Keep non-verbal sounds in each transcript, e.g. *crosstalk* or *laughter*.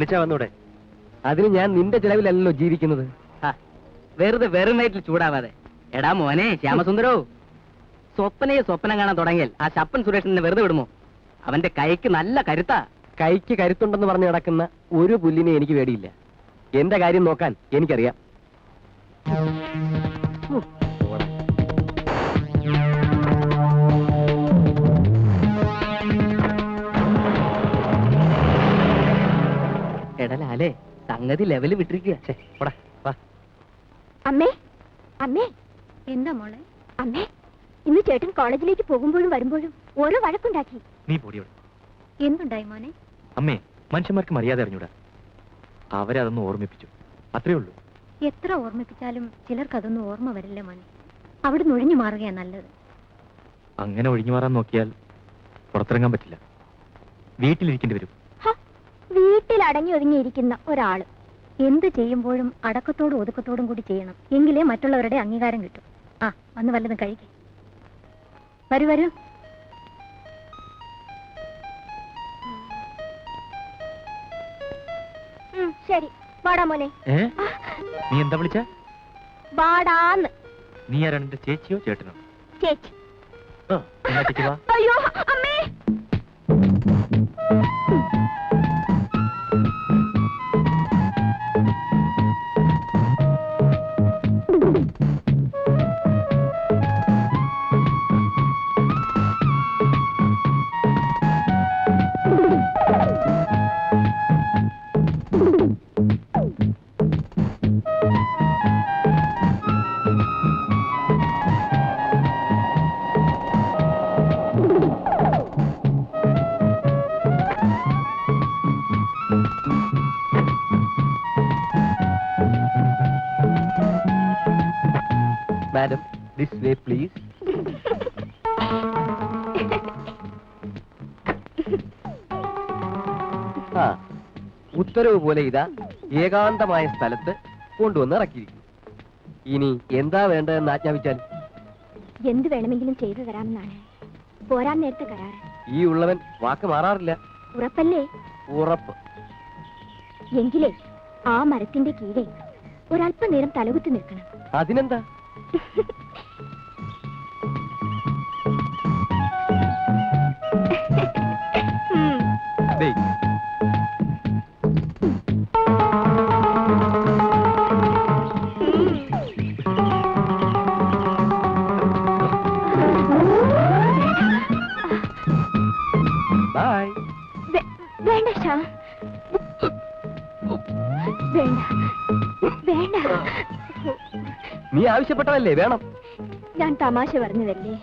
വിളിച്ചാ വന്നൂടെ? അതിന് ഞാൻ നിന്റെ ചെലവിലല്ലോ ജീവിക്കുന്നത്. വെറുതെ വെറും നൈറ്റിൽ ചൂടാവാതെ. എടാ മോനെ ശ്യാമസുന്ദരോ. സ്വപ്നയെ സ്വപ്നം കാണാൻ തുടങ്ങിയാൽ ആ ശപ്പൻ സുരേഷിനെ വെറുതെ വിടുമോ? അവന്റെ കൈക്ക് നല്ല കരുത്താ. കൈക്ക് കരുത്തുണ്ടെന്ന് പറഞ്ഞ് നടക്കുന്ന ഒരു പുല്ലിനെ എനിക്ക് വേടിയില്ല എന്റെ കാര്യം നോക്കാൻ എനിക്കറിയാം. എടലാലേ സംഗതി ലെവൽ വിട്ടിരിക്കുക. അമ്മേ അമ്മേ. എന്താ മോളെ? അമ്മേ ഇന്ന് ചേട്ടൻ കോളേജിലേക്ക് പോകുമ്പോഴും വരുമ്പോഴും ഓരോ വഴക്കുണ്ടാക്കി. നീ പൊടിയോട് എന്തുണ്ടായി മോനെ? അമ്മേ മനുഷ്യന്മാർക്ക് മര്യാദ അറിഞ്ഞൂടാ. അവരെ അതൊന്ന് ഓർമ്മിപ്പിച്ചു. അത്രേ ഉള്ളൂ. എത്ര ഓർമ്മിപ്പിച്ചാലും ചിലർക്ക് അതൊന്നും ഓർമ്മ വരില്ല മോനെ. അവിടെ ഒഴിഞ്ഞു മാറുകയാ നല്ലത്. അങ്ങനെ ഒഴിഞ്ഞു മാറാൻ നോക്കിയാൽ പുറത്തിറങ്ങാൻ പറ്റില്ല. വീട്ടിലിരിക്കേണ്ടി വരും. വീട്ടിൽ അടങ്ങി ഒതുങ്ങിയിരിക്കുന്ന ഒരാൾ. എന്ത് ചെയ്യുമ്പോഴും അടക്കത്തോടും ഒതുക്കത്തോടും കൂടി ചെയ്യണം. എങ്കിലേ മറ്റുള്ളവരുടെ അംഗീകാരം കിട്ടും. ആ വന്ന് വല്ലതും കഴിക്കേ. വരൂ വരൂ. ശരി. വാടാ മോനെ. നീ എന്താ വിളിച്ച? വാടാന്ന്. നീ ആരാണ് ചേച്ചിയോ ചേട്ടനോ? ചേച്ചി. അയ്യോ അമ്മേ. ദിസ് വേ പ്ലീസ് ആ ഉത്തരവ് പോലെ ഇതാ ഏകാന്തമായ സ്ഥലത്ത് കൊണ്ടുവന്ന് ഇറക്കിയിരിക്കുന്നു. ഇനി എന്താ വേണ്ടതെന്ന് ആജ്ഞാപിച്ചാൽ? എന്ത് വേണമെങ്കിലും ചെയ്തു തരാമെന്നാണ്. പോരാൻ നേരത്തെ കരാറ്. ഈ ഉള്ളവൻ വാക്ക് മാറാറില്ല. ഉറപ്പല്ലേ? ഉറപ്പ്. എങ്കിലേ ആ മരത്തിന്റെ കീഴെ ഒരല്പനേരം തലകുത്തി നിൽക്കണം. അതിനെന്താ? നീ ആവശ്യപ്പെട്ടതല്ലേ വേണം. ഞാൻ തമാശ പറഞ്ഞതല്ലേ?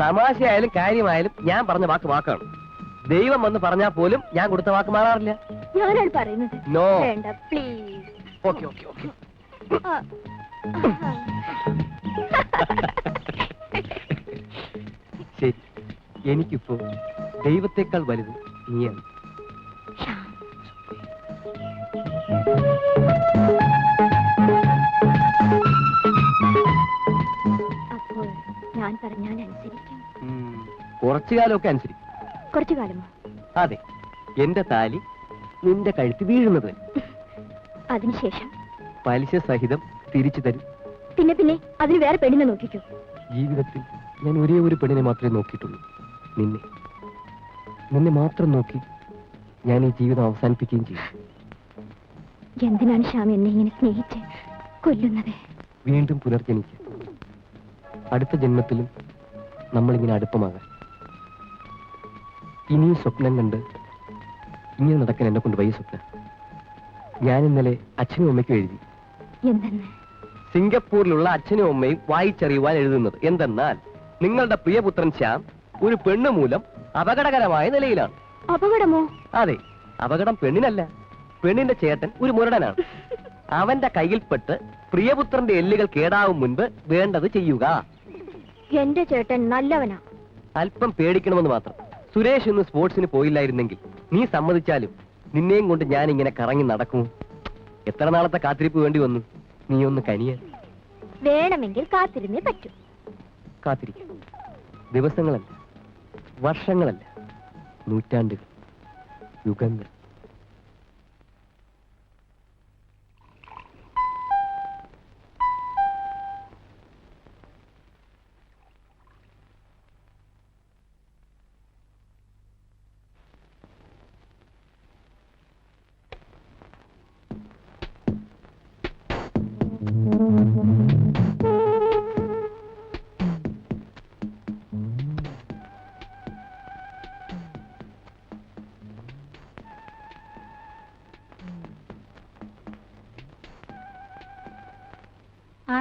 തമാശയായാലും കാര്യമായാലും ഞാൻ പറഞ്ഞ വാക്ക് വാക്കാണ്. ദൈവം വന്ന് പറഞ്ഞാൽ പോലും ഞാൻ കൊടുത്ത വാക്ക് മാറാറില്ല. ഞാനാണ് പറയുന്നത് നോ വേണ്ട പ്ലീസ് ഓക്കെ ഓക്കെ ഓക്കെ ശരി. എനിക്കിപ്പോ ദൈവത്തെക്കാൾ വലുത് നീയാണ്. അപ്പോൾ ഞാൻ പറഞ്ഞാൽ അനുസരിക്കും. കുറച്ചു കാലമൊക്കെ അനുസരിക്കും. കുറച്ചു കാലമോ? അതെ എന്റെ താലി നിന്റെ കഴുത്ത് വീഴുന്നത്. അതിനുശേഷം പലിശ സഹിതം തിരിച്ചു തരും. പിന്നെ പിന്നെ അതിന് വേറെ പെണ്ണിനെ നോക്കിക്കോ. ജീവിതത്തിൽ ഞാൻ ഒരേ ഒരു പെണ്ണിനെ മാത്രമേ നോക്കിയിട്ടുള്ളൂ. നിന്നെ. നിന്നെ മാത്രം നോക്കി ഞാൻ ഈ ജീവിതം അവസാനിപ്പിക്കുകയും ചെയ്യും. എന്തിനാണ് ശ്യാം എന്നെ ഇങ്ങനെ സ്നേഹിച്ച് കൊല്ലുന്നത്? വീണ്ടും പുനർജനിക്കുക. അടുത്ത ജന്മത്തിലും നമ്മളിങ്ങനെ അടുപ്പമാകാം. ഇനിയും സ്വപ്നം കണ്ട് ഇങ്ങനെ നടക്കാൻ എന്നെ കൊണ്ട് വയ്യ സ്വപ്ന. ഞാൻ ഇന്നലെ അച്ഛനും അമ്മയ്ക്കും എഴുതി. സിംഗപ്പൂരിലുള്ള അച്ഛനും അമ്മയും വായിച്ചറിയുവാൻ എഴുതുന്നത് എന്തെന്നാൽ നിങ്ങളുടെ പ്രിയപുത്രൻ ശ്യാം ഒരു പെണ്ണ് മൂലം അപകടകരമായ നിലയിലാണ്. അപകടമോ? അതെ അപകടം പെണ്ണിനല്ല. പെണ്ണിന്റെ ചേട്ടൻ ഒരു മുരടനാണ്. *laughs* അവന്റെ കയ്യിൽപ്പെട്ട് പ്രിയപുത്രന്റെ എല്ലുകൾ കേടാവും മുൻപ് വേണ്ടത് ചെയ്യുക. എന്റെ ചേട്ടൻ നല്ലവനാ. അല്പം പേടിക്കണമെന്ന് മാത്രം. സുരേഷ് ഇന്ന് സ്പോർട്സിന് പോയില്ലായിരുന്നെങ്കിൽ നീ സമ്മതിച്ചാലും നിന്നെയും കൊണ്ട് ഞാൻ ഇങ്ങനെ കറങ്ങി നടക്കും. എത്ര നാളത്തെ കാത്തിരിപ്പ് വേണ്ടി വന്നു? നീ ഒന്ന് കനിയ. വേണമെങ്കിൽ കാത്തിരുന്നേ പറ്റൂ. കാത്തിരിക്കും. ദിവസങ്ങളല്ല വർഷങ്ങളല്ല നൂറ്റാണ്ടുകൾ യുഗങ്ങൾ.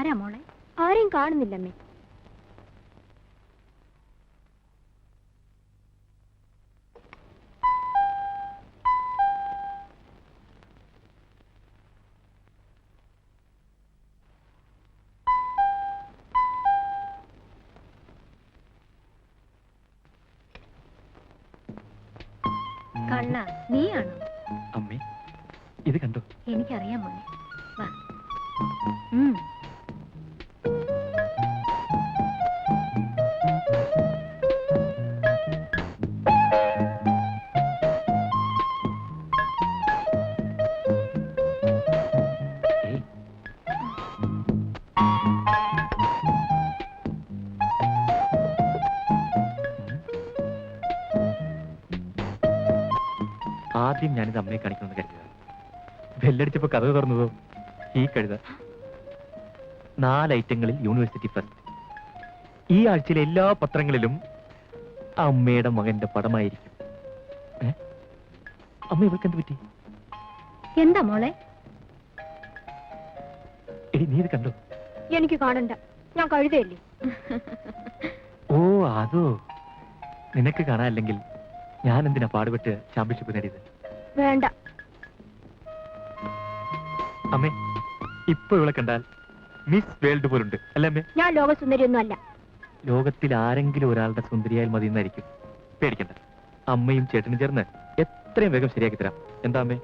ആരാ മോളെ? ആരെയും കാണുന്നില്ലമ്മേ. കള്ള നീയാണോ? അമ്മേ ഇത് കണ്ടോ? എനിക്കറിയാം മോനെ വാ. ആദ്യം ഞാനിത് അമ്മയെ കാണിക്കണമെന്ന് കരുതുക ബെല്ലടിച്ചപ്പോ കഥ തുറന്നതോ? ഈ കഴുത. നാല് ഐറ്റങ്ങളിൽ യൂണിവേഴ്സിറ്റി ഫസ്റ്റ് ഈ ആഴ്ചയിലെ എല്ലാ പത്രങ്ങളിലും അമ്മയുടെ മകന്റെ പടമായിരിക്കും? അമ്മ ഇവൾക്ക് എന്ത് പറ്റി? എന്താ മോളെ? നീ ഇത് കണ്ടോ? എനിക്ക് കാണണ്ട. ഞാൻ കഴുതയല്ലേ? ഓ അതോ. നിനക്ക് കാണാല്ലെങ്കിൽ ഞാൻ എന്തിനാ പാടുപെട്ട് ചാമ്പ്യൻഷിപ്പ് നേടിയത്? വേണ്ട. അമ്മേ ഇപ്പൊ ഇവളെ കണ്ടാൽ മിസ് വേൾഡ് പോലുണ്ട്. അല്ലേ അമ്മേ? ഞാൻ ലോകസുന്ദരിയൊന്നും അല്ല ലോകത്തിൽ ആരെങ്കിലും ഒരാളുടെ സുന്ദരിയായാൽ മതി എന്നായിരിക്കും പേടിക്കണ്ട. അമ്മയും ചേട്ടനും ചേർന്ന് എത്രയും വേഗം ശരിയാക്കി തരാം. എന്താ അമ്മേ?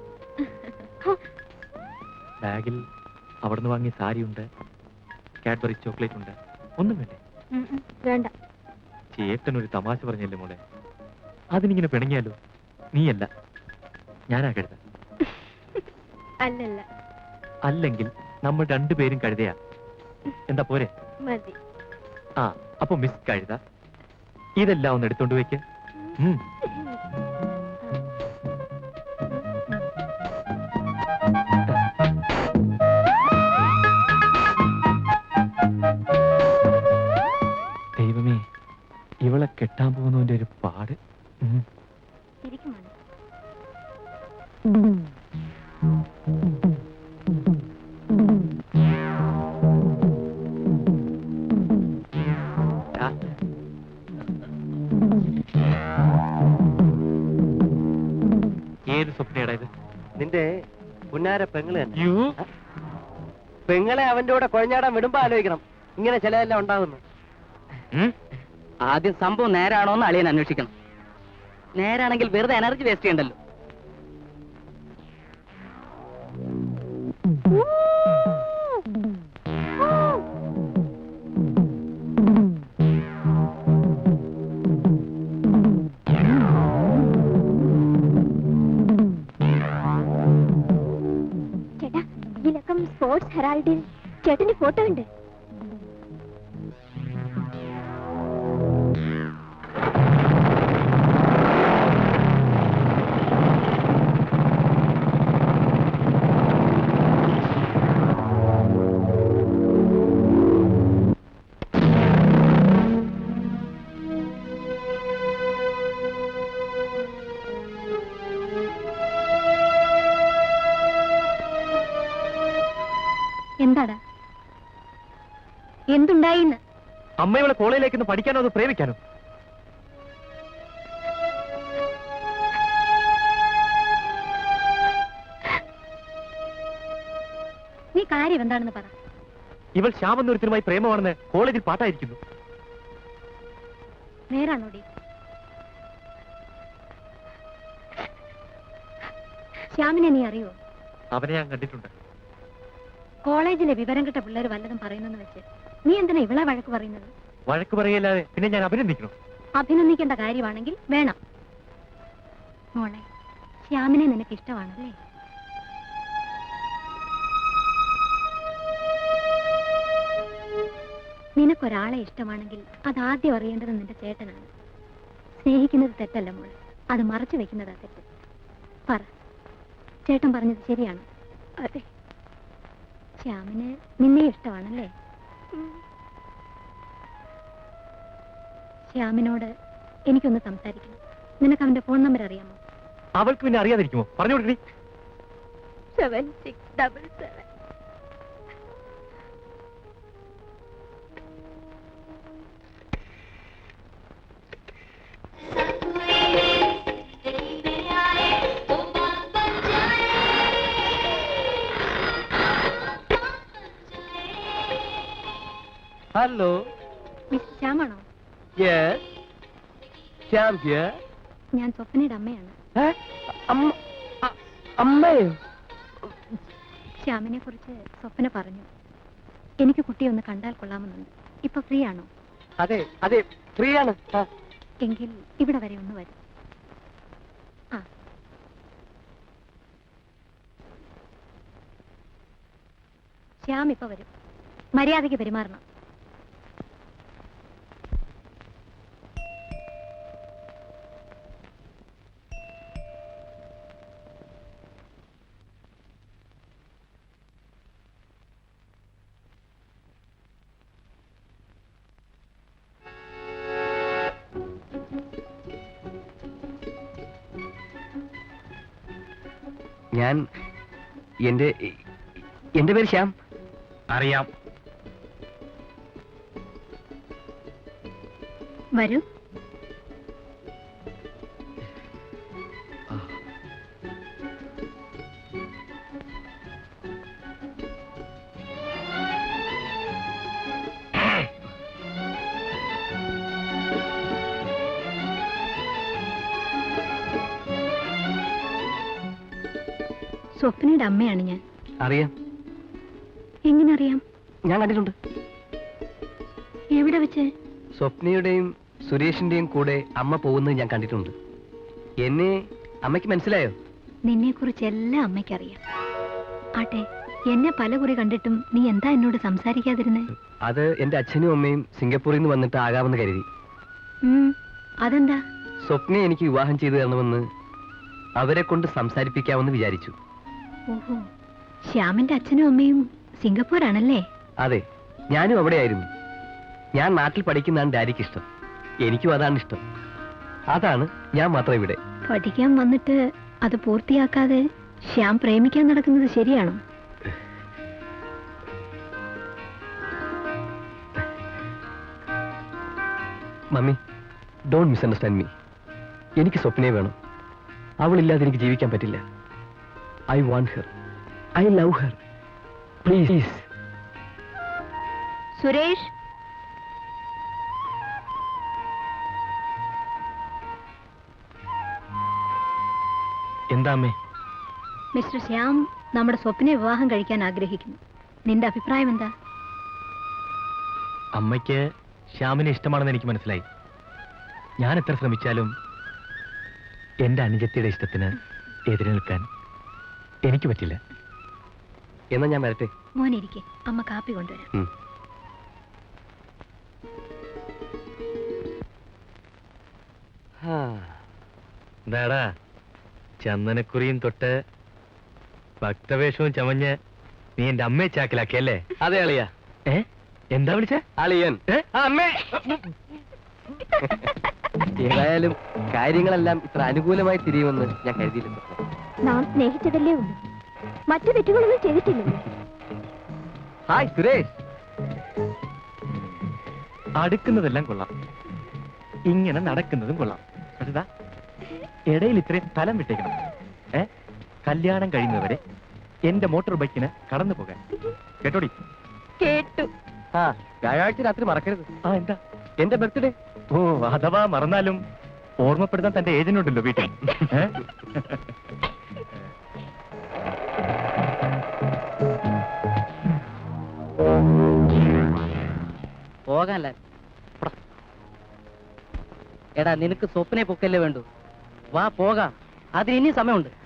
ബാഗിൽ അവിടുന്ന് വാങ്ങിയ സാരി ഉണ്ട് കാഡ്ബറി ചോക്ലേറ്റ് ഉണ്ട്. ഒന്നും വേണ്ടേ? വേണ്ട. ചേട്ടൻ ഒരു തമാശ പറഞ്ഞല്ലേ മോളെ? അതിനിങ്ങനെ പിണങ്ങിയാലോ? നീയല്ല. ഞാനാ കഴുത അല്ലല്ല. അല്ലെങ്കിൽ നമ്മൾ രണ്ടുപേരും കഴുതയാ. എന്താ പോരെ? മതി. ആ അപ്പൊ മിസ് കഴുത. ഇതെല്ലാം ഒന്ന് എടുത്തോണ്ട് വെക്ക് ദൈവമേ ഇവളെ കെട്ടാൻ പോകുന്നവന്റെ ഒരു ഏത് സ്വപ്നയുടെ ഇത്? നിന്റെ പുന്നാര പെങ്ങൾ തന്നെ. പെങ്ങളെ അവന്റെ കൂടെ കൊഴഞ്ഞാടാൻ വിടുമ്പോ ആലോചിക്കണം. ഇങ്ങനെ ചിലതെല്ലാം ഉണ്ടാകുന്നു. ആദ്യം സംഭവം നേരാണോന്ന് അളിയൻ അന്വേഷിക്കണം. നേരാണെങ്കിൽ വെറുതെ എനർജി വേസ്റ്റ് ചെയ്യണ്ടല്ലോ. സ്പോർട്സ് ഹെറാൾഡിൽ ചേട്ടന്റെ ഫോട്ടോ ഉണ്ട് എന്തുണ്ടായിന്ന്? അമ്മ ഇവളെ കോളേജിലേക്ക് പഠിക്കാനോ അത് പ്രേമിക്കാനോ? നീ കാര്യം എന്താണെന്ന് പറ. ഇവൾ ശ്യാമെന്നൊരുത്തരുമായി പ്രേമമാണെന്ന് കോളേജിൽ പാട്ടായിരിക്കുന്നു. നേരാണോടി? ശ്യാമിനെ നീ അറിയോ? അവനെ ഞാൻ കണ്ടിട്ടുണ്ട്. കോളേജിലെ വിവരം കിട്ട പിള്ളേർ വല്ലതും പറയുന്നെന്ന് വെച്ച് നീ എന്തിനാ ഇവളെ വഴക്ക് പറയുന്നത്? വഴക്ക് പറയല്ലാതെ പിന്നെ ഞാൻ അഭിനന്ദിക്കണം? അഭിനന്ദിക്കേണ്ട കാര്യമാണെങ്കിൽ വേണം. മോളെ ശ്യാമിനെ നിനക്ക് ഇഷ്ടമാണല്ലേ? നിനക്കൊരാളെ ഇഷ്ടമാണെങ്കിൽ അത് ആദ്യം അറിയേണ്ടത് നിന്റെ ചേട്ടനാണ്. സ്നേഹിക്കുന്നത് തെറ്റല്ല മോളെ. അത് മറച്ചു വെക്കുന്നതാ തെറ്റ്. പറ. ചേട്ടൻ പറഞ്ഞത് ശരിയാണ്? അതെ. ശ്യാമിന് നിന്നെ ഇഷ്ടമാണല്ലേ? ശ്യാമിനോട് എനിക്കൊന്ന് സംസാരിക്കണം. നിനക്ക് അവന്റെ ഫോൺ നമ്പർ അറിയാമോ? അവൾക്ക് പിന്നെ അറിയാതിരിക്കുമോ? പറഞ്ഞു കൊടുക്കണേ seven six double seven hello miss ശ്യാമാണോ? Shyam here ഞാൻ സ്വപ്നയുടെ അമ്മയാണ്. അമ്മയോ? ശ്യാമിനെ കുറിച്ച് സ്വപ്ന പറഞ്ഞു. എനിക്ക് കുട്ടിയെ ഒന്ന് കണ്ടാൽ കൊള്ളാമെന്നുണ്ട്. ഇപ്പൊ ഫ്രീ ആണോ അതെ അതെ ഫ്രീ ആണ്. എങ്കിൽ ഇവിടെ വരെ ഒന്ന് വരും. ആ. ശ്യാം ഇപ്പൊ വരും. മര്യാദയ്ക്ക് പെരുമാറണം. ഞാൻ എന്റെ എന്റെ പേര് ശ്യാം. അറിയാം. വരൂ. സ്വപ്നയുടെ അമ്മയാണ് ഞാൻ. അറിയാം. എങ്ങനെ അറിയാം ഞാൻ കണ്ടിട്ടുണ്ട്. എവിടെ വെച്ച്? സ്വപ്നയുടെയും സുരേഷിന്റെയും കൂടെ അമ്മ പോകുന്നത് ഞാൻ കണ്ടിട്ടുണ്ട്. എന്നെ അമ്മയ്ക്ക് മനസ്സിലായോ? നിന്നെ കുറിച്ച് എല്ലാം അമ്മയ്ക്കറിയാം. ആട്ടെ എന്നെ പല കുറി കണ്ടിട്ടും നീ എന്താ എന്നോട് സംസാരിക്കാതിരുന്നേ? അത് എന്റെ അച്ഛനും അമ്മയും സിംഗപ്പൂരിൽ നിന്ന് വന്നിട്ട് ആകാമെന്ന് കരുതി. അതെന്താ? സ്വപ്ന എനിക്ക് വിവാഹം ചെയ്തു തരണമെന്ന് അവരെ കൊണ്ട് സംസാരിപ്പിക്കാമെന്ന് വിചാരിച്ചു. ഓഹോ. ശ്യാമിന്റെ അച്ഛനും അമ്മയും സിംഗപ്പൂർ ആണല്ലേ അതെ ഞാനും അവിടെയായിരുന്നു. ഞാൻ നാട്ടിൽ പഠിക്കുന്നതാണ് ഡാഡിക്ക് ഇഷ്ടം എനിക്കും അതാണ് ഇഷ്ടം. അതാണ് ഞാൻ മാത്രം ഇവിടെ. പഠിക്കാൻ വന്നിട്ട് അത് പൂർത്തിയാക്കാതെ ശ്യാം പ്രേമിക്കാൻ നടക്കുന്നത് ശരിയാണോ? മമ്മി ഡോണ്ട് മിസ്അണ്ടർസ്റ്റാൻഡ് മീ എനിക്ക് സ്വപ്നേ വേണം. അവളില്ലാതെ എനിക്ക് ജീവിക്കാൻ പറ്റില്ല. I want her I love her please Suresh? എന്താമ്മേ mister Shyam നമ്മുടെ സ്വപ്നെ വിവാഹം കഴിക്കാൻ ആഗ്രഹിക്കുന്നു. നിന്റെ അഭിപ്രായം എന്താ? അമ്മയ്ക്ക് ശ്യാമിനെ ഇഷ്ടമാണെന്ന് എനിക്ക് മനസ്സിലായി. ഞാൻ എത്ര ശ്രമിച്ചാലും എന്റെ അനുജത്തിയുടെ ഇഷ്ടത്തിന് എതിരെ നിൽക്കാൻ എനിക്ക് പറ്റില്ല. എന്നാ ഞാൻ വരട്ടെ. മോനിരിക്കെ അമ്മ കാപ്പി കൊണ്ടുവരാം. ഉം. ചന്ദനക്കുറിയും തൊട്ട് ഭക്തവേഷവും ചമഞ്ഞ് നീ എന്റെ അമ്മയെ ചാക്കിലാക്കിയല്ലേ? അതെ അളിയ. ഏ? എന്താ വിളിച്ച? അളിയൻ. ഏ? അമ്മേ. ഏതായാലും കാര്യങ്ങളെല്ലാം ഇത്ര അനുകൂലമായി തിരിയുമെന്ന് ഞാൻ കരുതിയില്ല നാം സ്നേഹിച്ചതല്ലേ ഉള്ളൂ. മറ്റു തെറ്റുകളൊന്നും ചെയ്തിട്ടില്ലല്ലോ. ഹായ് സുരേഷ്. അടുക്കുന്നതെല്ലാം കൊള്ളാം. ഇങ്ങനെ നടക്കുന്നതും കൊള്ളാം. പക്ഷേ ഇടയിൽ ഇത്രയും സ്ഥലം വിട്ടേക്കണം. ഏ? കല്യാണം കഴിയുന്നവരെ എന്റെ മോട്ടോർ ബൈക്കിന് കടന്നു പോകാൻ. കേട്ടോടി? കേട്ടു. ആ വ്യാഴാഴ്ച രാത്രി മറക്കരുത്. ആ എന്താ? എന്റെ ബർത്ത്ഡേ. ഓ അഥവാ മറന്നാലും ഓർമ്മപ്പെടുത്താൻ തന്റെ ഏജന്റ് ഉണ്ടല്ലോ വീട്ടിൽ. *laughs* ഏ? പോകാനല്ല. എടാ. നിനക്ക് സ്വപ്നെ പൊക്കല്ലേ വേണ്ടു. വാ പോകാം. അതിന് സമയമുണ്ട്.